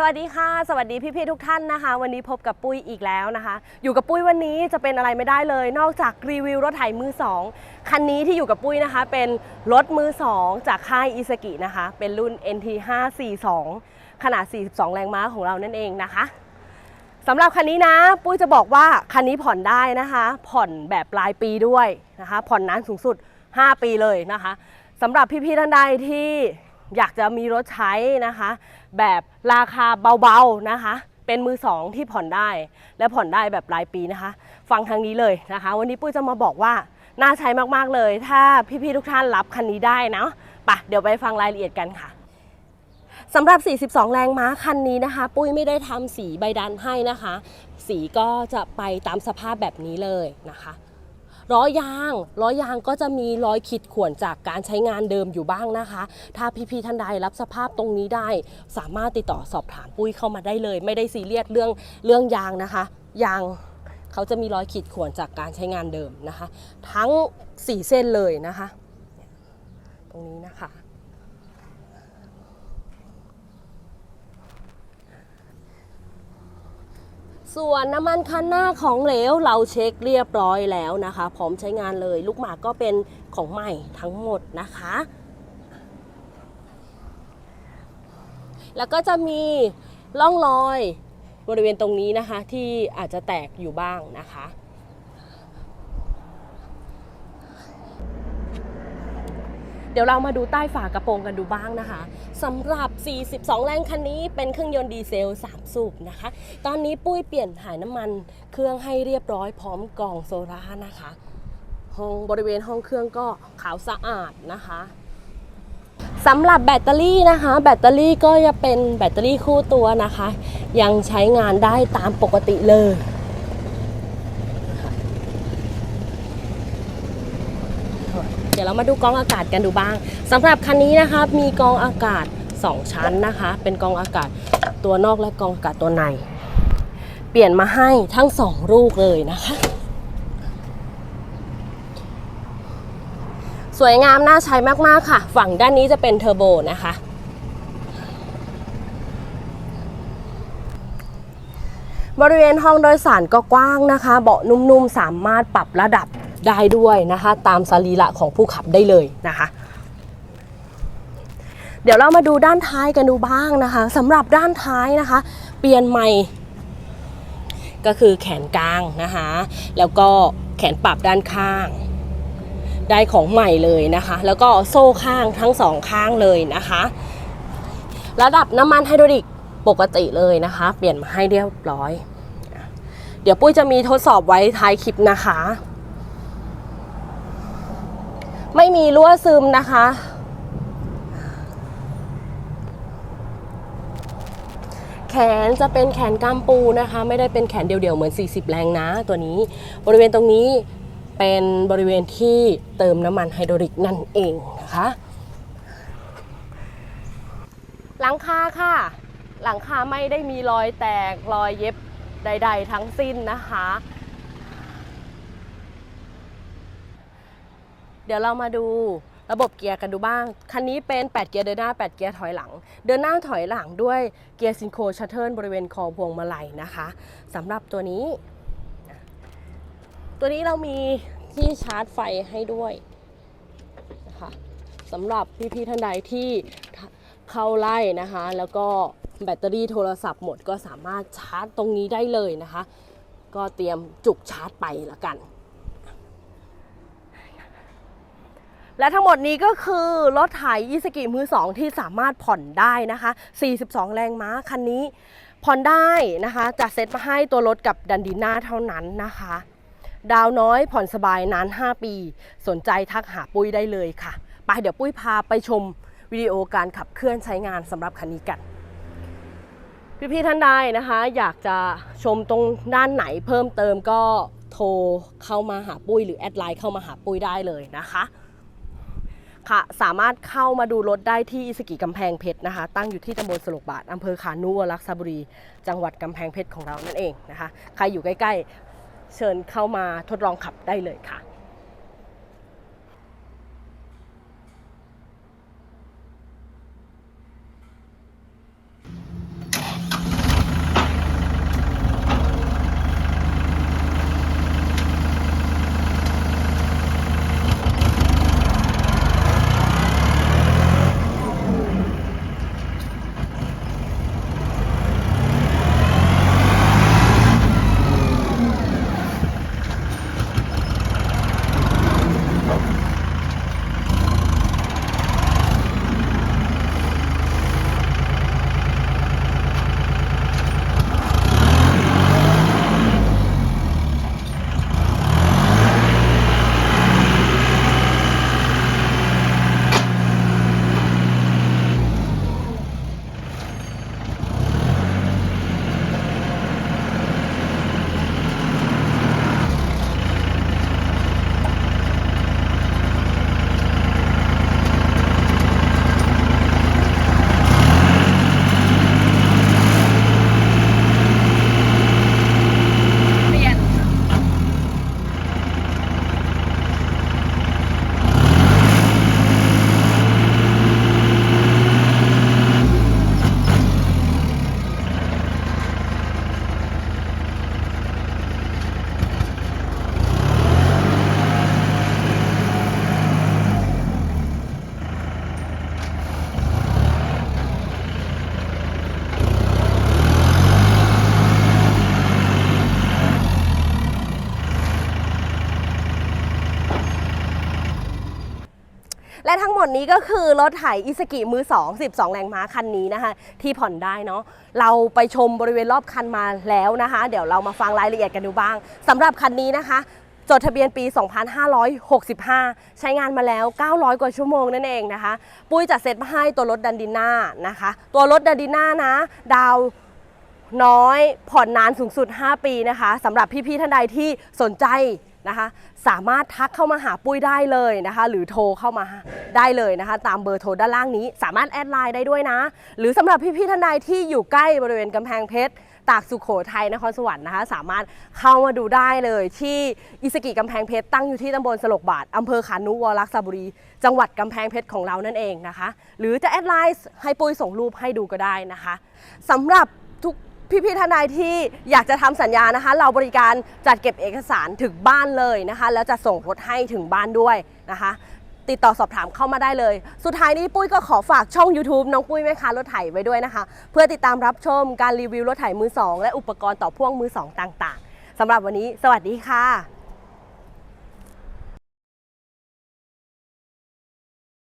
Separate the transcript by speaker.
Speaker 1: สวัสดีค่ะ สวัสดีพี่ๆทุกท่านนะคะ วันนี้พบกับปุ้ยอีกแล้วนะคะ อยู่กับปุ้ยวันนี้จะเป็นอะไรไม่ได้เลย นอกจากรีวิวรถไถมือสองคันนี้ที่อยู่กับปุ้ยนะคะ เป็นรถมือสองจากค่ายอิสกินะคะ เป็นรุ่น NT 542ขนาด 42 แรงม้าของเรานั่นเองนะคะสำหรับคันนี้นะ ปุ้ยจะบอกว่าคันนี้ผ่อนได้นะคะ ผ่อนแบบรายปีด้วยนะคะ ผ่อนนานสูงสุด 5 ปีเลยนะคะสำหรับพี่ๆท่านใดที่ อยากจะมีรถใช้นะคะ แบบราคาเบาๆนะคะ เป็นมือสองที่ผ่อนได้ และผ่อนได้แบบรายปีนะคะ ฟังทางนี้เลยนะคะ วันนี้ปุ้ยจะมาบอกว่าน่าใช้มากๆเลย ถ้าพี่ๆทุกท่านรับคันนี้ได้นะปะเดี๋ยวไปฟังรายละเอียดกันค่ะสำหรับ 42 แรงม้าคันนี้นะคะ ปุ้ยไม่ได้ทำสีใบดันให้นะคะ สีก็จะไปตามสภาพแบบนี้เลยนะคะ ล้อยางล้อยางก็จะมีรอยขีดข่วนจากการใช้งานเดิมอยู่บ้างนะคะ ถ้าพี่ๆท่านใดรับสภาพตรงนี้ได้ สามารถติดต่อสอบถามปุ้ยเข้ามาได้เลย ไม่ได้ซีเรียสเรื่องเรื่องยางนะคะยางเขาจะมีรอยขีดข่วนจากการใช้งานเดิมนะคะ ทั้ง 4 เส้นเลยนะคะ ตรงนี้นะคะ ส่วนน้ำมันคันหน้าของเหลวเราเช็คเรียบร้อยแล้วนะคะ พร้อมใช้งานเลย ลูกหมากก็เป็นของใหม่ทั้งหมดนะคะ แล้วก็จะมีร่องรอยบริเวณตรงนี้นะคะ ที่อาจจะแตกอยู่บ้างนะคะ ดี๋ยวเรามาดูใต้ฝากระโปรงกันดูบ้างนะคะสำหรับ 42 แรงคันนี้เป็นเครื่องยนต์ดีเซล 3 สูบนะคะ ตอนนี้ปุ้ยเปลี่ยนถ่ายน้ำมันเครื่องให้เรียบร้อยพร้อมกล่องโซล่านะคะห้องบริเวณห้องเครื่องก็ขาวสะอาดนะคะสำหรับแบตเตอรี่นะคะ แบตเตอรี่ก็จะเป็นแบตเตอรี่คู่ตัวนะคะ ยังใช้งานได้ตามปกติเลย เดี๋ยวเรามาดูกองอากาศกันดูบ้างสำหรับคันนี้นะคะมีกองอากาศ 2 ชั้นนะคะ เป็นกองอากาศตัวนอกและกองอากาศตัวใน เปลี่ยนมาให้ทั้ง 2 ลูกเลยนะคะ สวยงามน่าใช้มากๆค่ะ ฝั่งด้านนี้จะเป็นเทอร์โบนะคะบริเวณห้องโดยสารก็กว้างนะคะ เบาะนุ่มๆ สามารถปรับระดับ ได้ด้วยนะคะ ตามสรีระของผู้ขับได้เลยนะคะ เดี๋ยวเรามาดูด้านท้ายกันดูบ้างนะคะสำหรับด้านท้ายนะคะ เปลี่ยนใหม่ก็คือแขนกลางนะคะ แล้วก็แขนปรับด้านข้าง ได้ของใหม่เลยนะคะ แล้วก็โซ่ข้างทั้งสองข้างเลยนะคะ ระดับน้ำมันไฮดรอลิกปกติเลยนะคะ เปลี่ยนมาให้เรียบร้อย เดี๋ยวปุ้ยจะมีทดสอบไว้ท้ายคลิปนะคะ ไม่มีรั่วซึมนะคะ แขนจะเป็นแขนกำปูนะคะ ไม่ได้เป็นแขนเดี่ยวๆเหมือน 40 แรงนะตัวนี้ บริเวณตรงนี้เป็นบริเวณที่เติมน้ำมันไฮดรอลิกนั่นเองนะคะหลังคาค่ะ หลังคาไม่ได้มีรอยแตกรอยเย็บใด ๆ ทั้งสิ้นนะคะ เดี๋ยวเรามาดูระบบเกียร์กันดูบ้าง คันนี้เป็น 8 เกียร์เดินหน้า 8 เกียร์ถอยหลัง เดินหน้าถอยหลังด้วยเกียร์ซินโครชัตเทิลบริเวณคอพวงมาลัยนะคะสำหรับตัวนี้ ตัวนี้เรามีที่ชาร์จไฟให้ด้วยนะคะสำหรับพี่ๆท่านใดที่เข้าไล่นะคะ แล้วก็แบตเตอรี่โทรศัพท์หมดก็สามารถชาร์จตรงนี้ได้เลยนะคะ ก็เตรียมจุกชาร์จไปละกัน และทั้งหมดนี้ก็คือรถไถอิสกิมือ 2 ที่สามารถผ่อนได้นะคะ 42 แรงม้าคันนี้ผ่อนได้นะคะจะเซ็ตมาให้ตัวรถกับดันดีน่าเท่านั้นนะคะ ดาวน้อยผ่อนสบายนาน 5 ปี สนใจทักหาปุ้ยได้เลยค่ะ ไปเดี๋ยวปุ้ยพาไปชมวิดีโอการขับเคลื่อนใช้งานสำหรับคันนี้กันพี่ๆท่านใดนะคะ อยากจะชมตรงด้านไหนเพิ่มเติมก็โทรเข้ามาหาปุ้ยหรือแอดไลน์เข้ามาหาปุ้ยได้เลยนะคะ ค่ะสามารถเข้ามาดูรถได้ที่อิสกิกำแพงเพชรนะคะ ตั้งอยู่ที่ตำบลสลกบาทอำเภอขานุวรักษบุรี จังหวัดกำแพงเพชรของเรานั่นเองนะคะ ใครอยู่ใกล้ๆ เชิญเข้ามาทดลองขับได้เลยค่ะ หมดนี้ก็คือรถไถอิสกิมือ 2 12 แรงม้าคันนี้นะคะ ที่ผ่อนได้เนาะเราไปชมบริเวณรอบคันมาแล้วนะคะ เดี๋ยวเรามาฟังรายละเอียดกันดูบ้างสำหรับคันนี้นะคะจดทะเบียนปี 2565 ใช้งานมาแล้ว 900 กว่าชั่วโมงนั่นเองนะคะ ปุ้ยจัดเซตมาให้ตัวรถดันดิน่านะคะ ตัวรถดันดิน่านะ ดาวน้อยผ่อนนานสูงสุด 5 ปีนะคะสำหรับพี่ๆท่านใดที่สนใจ นะคะ สามารถทักเข้ามาหาปุ้ยได้เลยนะคะ หรือโทรเข้ามาได้เลยนะคะ ตามเบอร์โทรด้านล่างนี้ สามารถแอดไลน์ได้ด้วยนะ หรือสำหรับพี่ๆท่านใดที่อยู่ใกล้บริเวณกำแพงเพชรตากสุขโขทัยนครสวรรค์นะคะ สามารถเข้ามาดูได้เลยที่อิสกิกำแพงเพชรตั้งอยู่ที่ตำบลสลกบาทอำเภอขานุวรักษบุรี จังหวัดกำแพงเพชรของเรานั่นเองนะคะ หรือจะแอดไลน์ให้ปุ้ยส่งรูปให้ดูก็ได้นะคะสำหรับ พี่ๆทนายที่อยากจะทำสัญญานะคะ เราบริการจัดเก็บเอกสารถึงบ้านเลยนะคะ แล้วจะส่งรถให้ถึงบ้านด้วยนะคะ ติดต่อสอบถามเข้ามาได้เลย สุดท้ายนี้ปุ้ยก็ขอฝากช่อง YouTube น้องปุ้ยแม่ค้ารถไถไว้ด้วยนะคะ เพื่อติดตามรับชมการรีวิวรถไถมือสองและอุปกรณ์ต่อพ่วงมือสองต่าง ๆสำหรับวันนี้ สวัสดีค่ะ